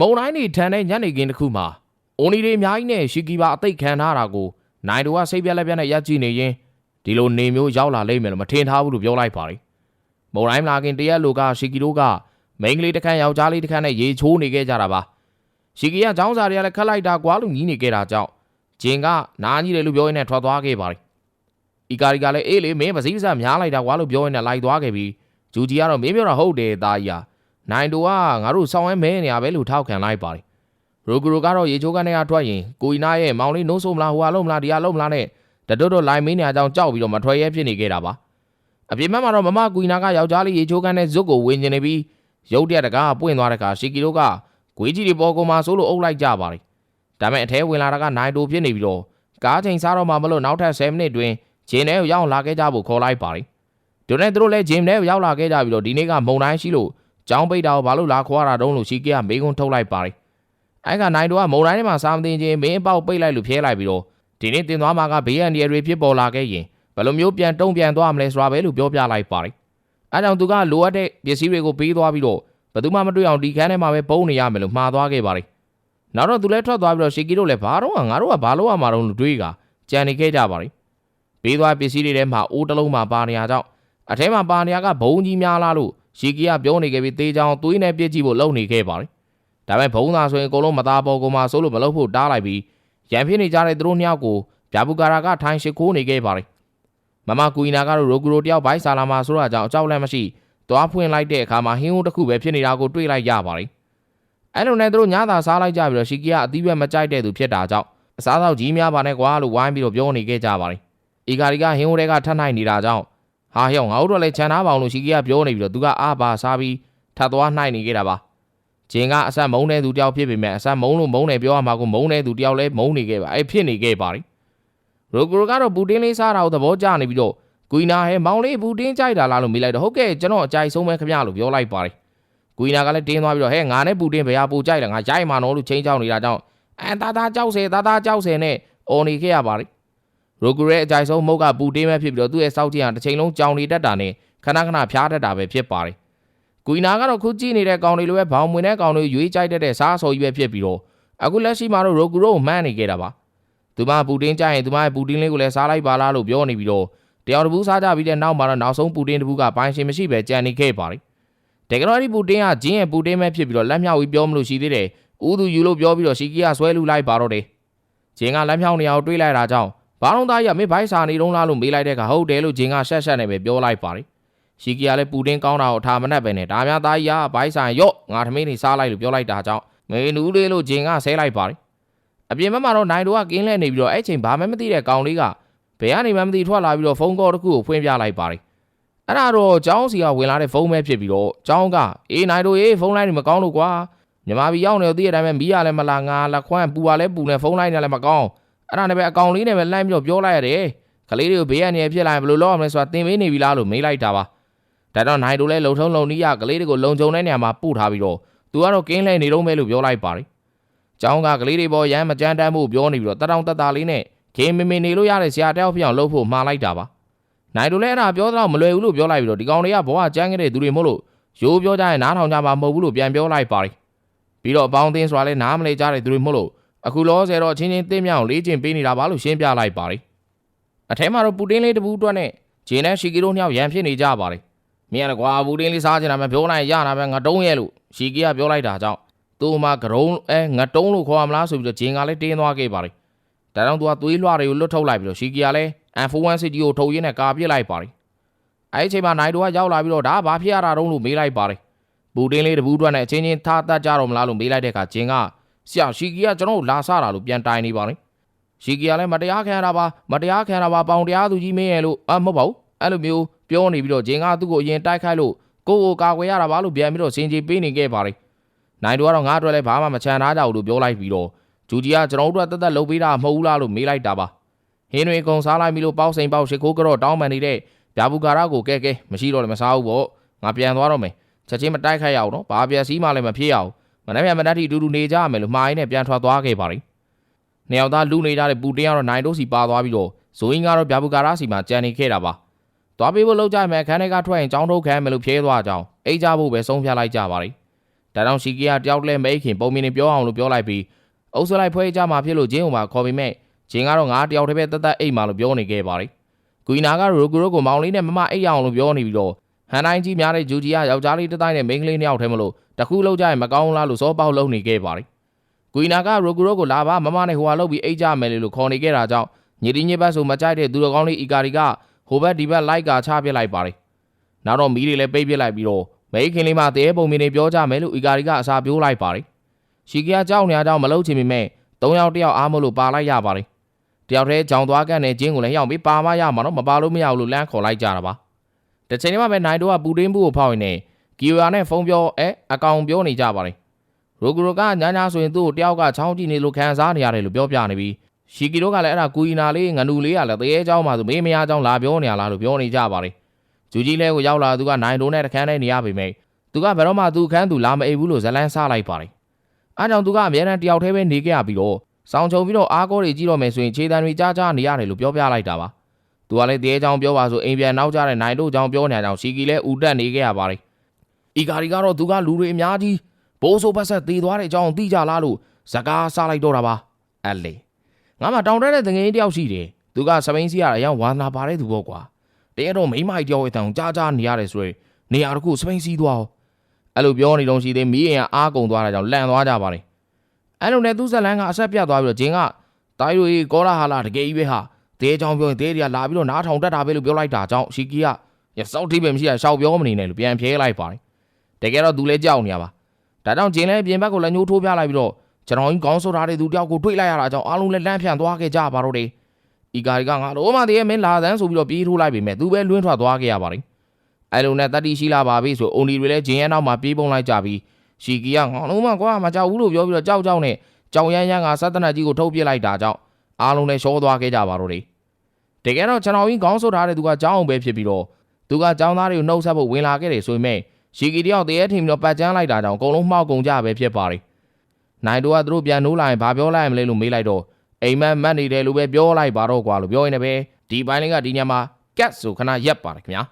မုံတိုင်းနေထန်တဲ့ညနေခင်းတစ်ခုမှာအိုနီတွေအများကြီးနဲ့ရှီကီပါအသိတ်ခံထားတာကိုနိုင်တော်ကစိတ်ပြက်လက်ပြက်နဲ့ရက်ကြည့်နေရင်ဒီလိုနေမျိုးရောက်လာလိမ့်မယ်လို့မထင်ထားဘူးလို့ပြောလိုက်ပါတယ်မုံတိုင်းမလာခင်တရက်လိုကရှီကီတို့ကမိန်းကလေးတစ်ခန့်ယောက်ျားလေးတစ်ခန့်နဲ့ရေချိုးနေခဲ့ကြတာပါရှီကီကចောင်းစာတွေကလည်းခက်လိုက်တာကွာလို့ညီးနေခဲ့တာကြောင့်ဂျင်ကနားကြီးတယ်လို့ပြောရင်းနဲ့ထွက်သွားခဲ့ပါတယ်အီကာရီကလည်းအေးလေမင်းပစည်းပစများလိုက်တာကွာလို့ပြောရင်းနဲ့လိုက်သွားခဲ့ပြီးဂျူဂျီကတော့မင်းပြောတာဟုတ်တယ်သားကြီးဟာ နိုင်တိုကငါတို့ဆောင်းဝဲမဲနေရပဲလို့ထောက်ခံလိုက်ပါတယ်ရိုဂူရိုကတော့ရေချိုးကနေကထွက်ရင်ကိုအီနာရဲ့မောင်လေးနိုးဆိုးမလားဟိုဟာလုံးမလားဒီဟာလုံးမလားနဲ့တတွတ်တော့လိုင်းမင်းနေအကြောင်းကြောက်ပြီးတော့မထွက်ရဲဖြစ်နေခဲ့တာပါအပြင်ဘက်မှာတော့မမကူအီနာကယောက်ျားလေးရေချိုးကန်နဲ့ဇွတ်ကိုဝင်ကျင်နေပြီးရုတ်တရက်တကားပွင့်သွားတဲ့အခါရှီကီတို့ကဂွေးကြီးတွေပေါ်ကုန်မှာဆိုလို့အုပ်လိုက်ကြပါတယ်ဒါပေမဲ့အထဲဝင်လာတာကနိုင်တိုဖြစ်နေပြီးတော့ကားချိန်စားတော့မှမလို့နောက်ထပ်10မိနစ်တွင်ဂျင်းထဲကိုရောက်လာခဲ့ကြဖို့ခေါ်လိုက်ပါတယ်ဒိုနဲ့သူတို့လည်းဂျင်းထဲကိုရောက်လာခဲ့ကြပြီးတော့ဒီနေ့ကမုံတိုင်းရှိလို့ ကျောင်းပိတ်တာကိုဘာလို့လာခွာတာတုံးလို့ရှီကီကမေးခွန်းထုတ်လိုက်ပါတယ်အဲ့ကနိုင်တိုကမုံတိုင်းထဲမှာစားမသိချင်းမင်းအပေါက်ပိတ်လိုက်လို့ဖျဲလိုက်ပြီးတော့ဒီနေ့တင်သွားမှာကဘေးရန်ဒီရီဖြစ်ပေါ်လာခဲ့ရင်ဘယ်လိုမျိုးပြန်တုံ့ပြန်သွားမလဲဆိုတာပဲလို့ပြောပြလိုက်ပါတယ်အဲကြောင့်သူကလိုအပ်တဲ့ပစ္စည်းတွေကိုပေးသွားပြီးတော့ဘယ်သူမှမတွေ့အောင်ဒီခန်းထဲမှာပဲပုံနေရမယ်လို့မှားသွားခဲ့ပါတယ်နောက်တော့သူလည်းထွက်သွားပြီးတော့ရှီကီတို့လည်းဘာတော့ငါတို့ကဘာလို့ရမှာတော့လို့တွေးကကြံနေခဲ့ကြပါတယ်ပေးသွားပစ္စည်းတွေထဲမှာအိုးတစ်လုံးမှာပါနေရကြောင်းအထဲမှာပါနေရကဘုံကြီးများလားလို့ ရှီကီကပြောနေခဲ့ပြီးတေးချောင်းသွေးနဲ့ပြစ်ကြည့်ဖို့လုပ်နေခဲ့ပါတယ်ဒါပေမဲ့ဘုံသာဆိုရင်အကုန်လုံးမသားပေါ်ကုန်မှာစိုးလို့မလုပ်ဖို့တားလိုက်ပြီးရန်ဖြစ်နေကြတဲ့သူတို့နှစ်ယောက်ကိုဗျာဘူကာရာကထိုင်ရှိခိုးနေခဲ့ပါတယ်မမကူအီနာကတော့ရိုဂူရိုတယောက်ဘိုက်ဆာလာမာဆိုတော့ကြောင့်အကြောက်လည်းမရှိသွားဖွင့်လိုက်တဲ့အခါမှာဟင်းဟိုးတစ်ခုပဲဖြစ်နေတာကိုတွေ့လိုက်ရပါတယ်အဲ့လိုနဲ့သူတို့ညသာစားလိုက်ကြပြီးတော့ရှီကီကအသီးပဲမကြိုက်တဲ့သူဖြစ်တာကြောင့်အစားသောက်ကြီးများပါနဲ့ကွာလို့ဝိုင်းပြီးတော့ပြောနေခဲ့ကြပါတယ်အီဂါရီကဟင်းဟိုးတွေကထပ်နိုင်နေတာကြောင့် ဟာဟျောငါတို့လည်းခြံထားပါအောင်လို့ရှီကီကပြောနေပြီးတော့သူကအားပါစားပြီးထပ်သွားနှိုက်နေခဲ့တာပါဂျင်ကအဆက်မုန်းတဲ့သူတယောက်ဖြစ်ပေမဲ့အဆက်မုန်းလို့မုန်းတယ်ပြောရမှာကိုမုန်းတဲ့သူတယောက်လည်းမုန်းနေခဲ့ပါအဲ့ဖြစ်နေခဲ့ပါတယ်ရိုဂရိုကတော့ပူတင်းလေးစားတာကိုသဘောကျနေပြီးတော့ကွီနာဟဲမောင်လေးပူတင်းကြိုက်တာလားလို့မေးလိုက်တော့ဟုတ်ကဲ့ကျွန်တော်အကြိုက်ဆုံးပဲခင်ဗျလို့ပြောလိုက်ပါတယ်ကွီနာကလည်းတင်းသွားပြီးတော့ဟဲငါနဲ့ပူတင်းဘယ်ဟာပူကြိုက်လဲငါရိုက်မှာနော်လို့ချင်းချောင်းနေတာကြောင့်အဲတာတာကြောက်စဲတာတာကြောက်စဲနဲ့အော်နေခဲ့ရပါတယ် ရိုဂရိုရဲ့အကြိုက်ဆုံးမုတ်ကပူတင်းပဲဖြစ်ပြီးတော့သူ့ရဲ့စောက်ကြည့်အောင်တစ်ချိန်လုံးကြောင်နေတတ်တာနဲ့ခဏခဏဖျားတတ်တာပဲဖြစ်ပါတယ်ကွီနာကတော့ခုကြည့်နေတဲ့ကောင်တွေလိုပဲဘောင်မွေတဲ့ကောင်တွေရွေးကြိုက်တတ်တဲ့စားဆော်ကြီးပဲဖြစ်ပြီးတော့အခုလက်ရှိမှာတော့ရိုဂရိုကိုမှန်းနေခဲ့တာပါသူမပူတင်းကြရင်သူမရဲ့ပူတင်းလေးကိုလည်းစားလိုက်ပါလားလို့ပြောနေပြီးတော့တယောက်တစ်ပူးစားကြပြီးတဲ့နောက်မှာတော့နောက်ဆုံးပူတင်းတစ်ပူးကပိုင်ရှင်မရှိပဲကြံနေခဲ့ပါတယ်တကယ်တော့ဒီပူတင်းကဂျင်းရဲ့ပူတင်းပဲဖြစ်ပြီးတော့လက်မြောက်ပြီးပြောမလို့ရှိသေးတယ်ဥသူယူလို့ပြောပြီးတော့ရှီကီကဆွဲလူလိုက်ပါတော့တယ်ဂျင်းကလက်မြောက်နေအောင်တွေးလိုက်တာကြောင့် ဘာလုံးသားကြီးကမင်းဘိုက်စာနေတုံးလားလို့မေးလိုက်တဲ့အခါဟုတ်တယ်လို့ဂျင်းကရှက်ရှက်နေပဲပြောလိုက်ပါတယ်ရှီကီကလည်းပူတင်းကောင်းတာကိုအထာမနှက်ပဲနဲ့ဒါများသားကြီးကဘိုက်စာရော့ငါသမီးနေစားလိုက်လို့ပြောလိုက်တာကြောင့်မေနူးလေးလို့ဂျင်းကဆဲလိုက်ပါတယ်အပြင်ဘက်မှာတော့နိုင်တို့ကကင်းလဲနေပြီးတော့အဲ့ချိန်ဘာမှမသိတဲ့ကောင်လေးကဘယ်ကနေမှမသိထွက်လာပြီးတော့ဖုန်းကောတစ်ခုကိုဖွင့်ပြလိုက်ပါတယ်အဲ့ဒါတော့ကျောင်းစီကဝင်လာတဲ့ဖုန်းပဲဖြစ်ပြီးတော့ကျောင်းကအေးနိုင်တို့အေးဖုန်းလိုင်းတွေမကောင်းလို့ကွာမြန်မာပြည်ရောက်နေတော့သိရတဲ့အတိုင်းပဲမီးရလည်းမလာငါလက်ခွမ်းပူရလည်းပူနေဖုန်းလိုင်းတွေလည်းမကောင်း အဲ့ဒါနဲ့ပဲအကောင်လေးနဲ့ပဲလှမ်းပြီးတော့ပြောလိုက်ရတယ်ကလေးတွေကိုဘေးကနေဖြစ်လာရင်ဘယ်လိုလုပ်ရမလဲဆိုတာသင်ပေးနေပြီလားလို့မေးလိုက်တာပါဒါတော့နိုင်တို့လည်းလုံထုံးလုံနီးရကလေးတွေကိုလုံခြုံတဲ့နေရာမှာပို့ထားပြီးတော့သူကတော့ကင်းလဲနေတော့မဲလို့ပြောလိုက်ပါတယ်ကျောင်းကကလေးတွေပေါ်ရမ်းမကြမ်းတမ်းမှုပြောနေပြီးတော့တတောင်တတလေးနဲ့ဂိမ်းမမင်နေလို့ရတဲ့ဆရာတယောက်ဖြစ်အောင်လုပ်ဖို့မှားလိုက်တာပါနိုင်တို့လည်းအဲ့ဒါပြောတော့မလွယ်ဘူးလို့ပြောလိုက်ပြီးတော့ဒီကောင်တွေကဘောကကြမ်းခဲ့တဲ့သူတွေမို့လို့ရိုးပြောကြရင်နားထောင်ကြမှာမဟုတ်ဘူးလို့ပြန်ပြောလိုက်ပါတယ်ပြီးတော့အပေါင်းအသင်းဆိုတာလည်းနားမလဲကြတဲ့သူတွေမို့လို့ အခုလောဆယ်တော့ချင်းချင်းတင်းမြောင်လေးချင်းပေးနေတာပါလို့ရှင်းပြလိုက်ပါတယ်အထဲမှာတော့ပူတင်းလေးတပူးတွက်နဲ့ဂျင်းနဲ့ရှီကီတို့နှစ်ယောက်ရန်ဖြစ်နေကြပါတယ်မင်းကကွာပူတင်းလေးစားချင်တာပဲပြောလိုက်ရတာပဲငါတုံးရဲ့လို့ရှီကီကပြောလိုက်တာကြောင့်သူ့မှာကရုံးအဲငါတုံးလို့ခေါ်ရမလားဆိုပြီးတော့ဂျင်းကလည်းတင်းသွားခဲ့ပါတယ်ဒါကြောင့်သူကသွေးလွှာတွေကိုလွတ်ထုတ်လိုက်ပြီးတော့ရှီကီကလည်း F1 City ကိုထုတ်ရင်းနဲ့ကာပစ်လိုက်ပါတယ်အဲဒီအချိန်မှာနိုင်တိုကရောက်လာပြီးတော့ဒါဘာဖြစ်ရတာတုံးလို့မေးလိုက်ပါတယ်ဘူတင်းလေးတပူးတွက်နဲ့အချင်းချင်းထားတတ်ကြတော့မလားလို့မေးလိုက်တဲ့အခါဂျင်းက ဆရာရှီကီကကျွန်တော်လာဆတာလို့ပြန်တိုင်နေပါလေရှီကီကလည်းမတရားခံရတာပါမတရားခံရတာပါပေါင်တရားသူကြီးမင်းရဲ့လို့အမဟုတ်ပါဘူးအဲ့လိုမျိုးပြောနေပြီးတော့ဂျင်းကသူ့ကိုအရင်တိုက်ခိုက်လို့ကိုကိုကာကွယ်ရတာပါလို့ပြန်ပြီးတော့စင်ကြီးပေးနေခဲ့ပါလေနိုင်တို့ကတော့ငါအတွက်လည်းဘာမှမချန်ထားကြဘူးလို့ပြောလိုက်ပြီးတော့ဂျူဂျီကကျွန်တော်တို့အတွက်တက်တက်လုပ်ပေးတာမဟုတ်ဘူးလားလို့မေးလိုက်တာပါဟင်းတွေအကုန်စားလိုက်ပြီလို့ပေါက်စိန်ပေါက်ရှိခိုးကြော့တောင်းပန်နေတဲ့ဗျာဘူကာရာကိုကဲကဲမရှိတော့လည်းမစားဘူးပေါ့ငါပြန်သွားတော့မယ်ချက်ချင်းမတိုက်ခိုက်ရအောင်နော်ဘာပြက်စီးမှလည်းမဖြစ်ရအောင် မနေ့ကမနက်ထိတူတူနေကြရမယ်လို့မှားရင်းနဲ့ပြန်ထွက်သွားခဲ့ပါလိမ့်နှစ်ယောက်သားလူနေကြတဲ့ပူတင်းကတော့နိုင်တို့စီပါသွားပြီးတော့ဇိုင်းကတော့ဗျာဘူကာရာစီမှာကြံနေခဲ့တာပါသွားပေးဖို့လောက်ကြမယ်ခန်းထဲကထွက်ရင်ចောင်းထုတ်ခံမယ်လို့ဖြဲသွားကြအောင်အိတ်ကြဖို့ပဲဆုံးဖြတ်လိုက်ကြပါလိမ့်ဒါကြောင့်ရှီကီကတယောက်တည်းမိတ်ခင်ပုံမြင်နေပြောအောင်လို့ပြောလိုက်ပြီးအုပ်စလိုက်ဖွဲကြမှာဖြစ်လို့ဂျင်းကိုပါခေါ်ပြီးမဲ့ဂျင်းကတော့ငါတယောက်တည်းပဲတသက်အိတ်မှလို့ပြောနေခဲ့ပါတယ်ကွီနာကရိုကူရိုကိုမောင်လေးနဲ့မမအိတ်အောင်လို့ပြောနေပြီးတော့ ဟန်တိုင်းကြီးများတဲ့ဂျူဂျီကယောက်ျားလေးတစ်တိုင်းနဲ့မိန်းကလေးနှစ်ယောက်တည်းမလို့တခုလောက်ကြရင်မကောင်းလားလို့စောပေါက်လုံးနေခဲ့ပါတယ်ကွီနာကရိုကူရိုကိုလာပါမမနဲ့ဟိုဟာလောက်ပြီးအိတ်ကြမယ်လေလို့ခေါ်နေခဲ့တာကြောင့်ညီတီညစ်ဘတ်ဆိုမကြိုက်တဲ့သူတော်ကောင်းလေးအီကာရီကဟိုဘက်ဒီဘက်လိုက်ကချပြစ်လိုက်ပါတယ်နောက်တော့မီးတွေလည်းပိတ်ပစ်လိုက်ပြီးတော့မိတ်ခင်လေးမှတရေပုံမြင်နေပြောကြမယ်လို့အီကာရီကအစာပြိုးလိုက်ပါတယ်။ရှီကီယာကြောက်နေရကြောင်းမလုပ်ချင်ပေမဲ့၃ယောက်တစ်ယောက်အားမလို့ပါလိုက်ရပါတယ်။တယောက်တည်းကြောင်သွားကန်တဲ့ဂျင်းကိုလည်းရောက်ပြီးပါမရမှာတော့မပါလို့မရဘူးလို့လမ်းခေါ်လိုက်ကြတာပါ။ တစ်ချိန်တည်းမှပဲနိုင်တို့ကပူတင်းဘူးကိုဖောက်ရင်နဲ့ကီယိုယာနဲ့ဖုန်းပြောအဲအကောင်ပြောနေကြပါတယ်။ရိုဂူရိုကညာညာဆိုရင်သူ့ကိုတယောက်ကချောင်းကြည့်နေလို့ခံစားနေရတယ်လို့ပြောပြနေပြီးရှီကီတို့ကလည်းအဲ့ဒါကူအီနာလေးငနူလေးကလည်းတရေเจ้าမှဆိုမေးမရเจ้าလာပြောနေရလားလို့ပြောနေကြပါတယ်။ဂျူကြီးလဲကိုရောက်လာသူကနိုင်တို့နဲ့တခန်းနဲ့နေရပေမဲ့ သူကဘယ်တော့မှသူခန်းသူလာမအိပ်ဘူးလို့ဇလန်းစားလိုက်ပါတယ်။အားကြောင့်သူကအများတန်းတယောက်တည်းပဲနေခဲ့ရပြီးတော့စောင်းချုံပြီးတော့အားကိုးတွေကြီးတော့မယ်ဆိုရင်ခြေတံတွေကြားကြားနေရတယ်လို့ပြောပြလိုက်တာပါ။ သူကလည်းတရေချောင်းပြောပါဆိုအိမ်ပြန်နောက်ကြတဲ့နိုင်တို့ချောင်းပြောနေကြအောင်ရှီကီလည်းဦးတက်နေခဲ့ရပါတယ်။အီဂါရီကတော့သူကလူတွေအများကြီးဘိုးဆိုးပတ်ဆက်သေးသွားတဲ့အကြောင်းသိကြလားလို့ဇကားစားလိုက်တော့တာပါ။အဲ့လေငါမှတောင်တက်တဲ့တငယ်တယောက်ရှိတယ်။သူကစပိန်စီကအရန်ဝါနာပါတဲ့သူပေါ့ကွာ။တကယ်တော့မိမကြီးတယောက်ရဲ့တန်ကြားကြားနေရတယ်ဆိုရင်နေရာတစ်ခုစပိန်စီသွားအောင်အဲ့လိုပြောနေတော့ရှိသေးမီးရင်ကအားကုန်သွားတာကြောင့်လန့်သွားကြပါတယ်အဲ့လိုနဲ့သူ့ဇက်လန်းကအဆက်ပြတ်သွားပြီးတော့ဂျင်းကတိုင်းတို့ကြီးကောလာဟာလာတကယ်ကြီးပဲဟာ တဲချောင်းပြောရင်တဲတွေကလာပြီးတော့နားထောင်တတ်တာပဲလို့ပြောလိုက်တာကြောင့်ရှီကီကရစောက်ထိပဲမရှိရရှောက်ပြောမနေနဲ့လို့ပြန်ဖြဲလိုက်ပါတယ်တကယ်တော့သူလည်းကြောက်နေရပါဒါကြောင့်ဂျင်းလည်းပြင်ဘက်ကိုလည်းညှိုးထိုးပြလိုက်ပြီးတော့ကျွန်တော်ကြီးကောင်းဆိုထားတဲ့သူတယောက်ကိုတွေ့လိုက်ရတာကြောင့်အားလုံးလည်းလန့်ဖြန့်သွားခဲ့ကြပါတော့တယ်အီဂါရီကငါတော့မှတည်းရဲ့မင်းလာသန်းဆိုပြီးတော့ပြေးထိုးလိုက်ပေမဲ့သူပဲလွင့်ထွက်သွားခဲ့ရပါတယ်အဲလိုနဲ့တတိရှိလာပါပြီဆိုအုံဒီတွေလည်းဂျင်းရဲနောက်မှာပြေးပုံလိုက်ကြပြီးရှီကီကငေါလုံးမကွာမကြောက်ဘူးလို့ပြောပြီးတော့ကြောက်ကြောက်နဲ့ကြောင်ရမ်းရမ်းကစက်တနတ်ကြီးကိုထုတ်ပစ်လိုက်တာကြောင့် အားလုံးလည်းရှောသွားခဲ့ကြပါတော့တယ်တကယ်တော့ကျွန်တော်ကြီးခေါင်းဆုပ်ထားတဲ့သူကကြောင်းအောင်ပဲဖြစ်ပြီးတော့သူကကြောင်းသားတွေကိုနှုတ်ဆက်ဖို့ဝင်လာခဲ့တယ်ဆိုပေမဲ့ရှီကီတယောက်တရေထင်ပြီးတော့ပတ်ကျန်းလိုက်တာကြောင့်အကုန်လုံးမှောက်ကုန်ကြပဲဖြစ်ပါတယ်နိုင်တို့ကသူတို့ပြန်နိုးလာရင်ဘာပြောလိုက်ရမလဲလို့မေးလိုက်တော့အိမ်မက်မက်နေတယ်လို့ပဲပြောလိုက်ပါတော့ကွာလို့ပြောရင်လည်းပဲဒီပိုင်းလေးကဒီညမှာကတ်ဆိုခဏရက်ပါတယ်ခင်ဗျာ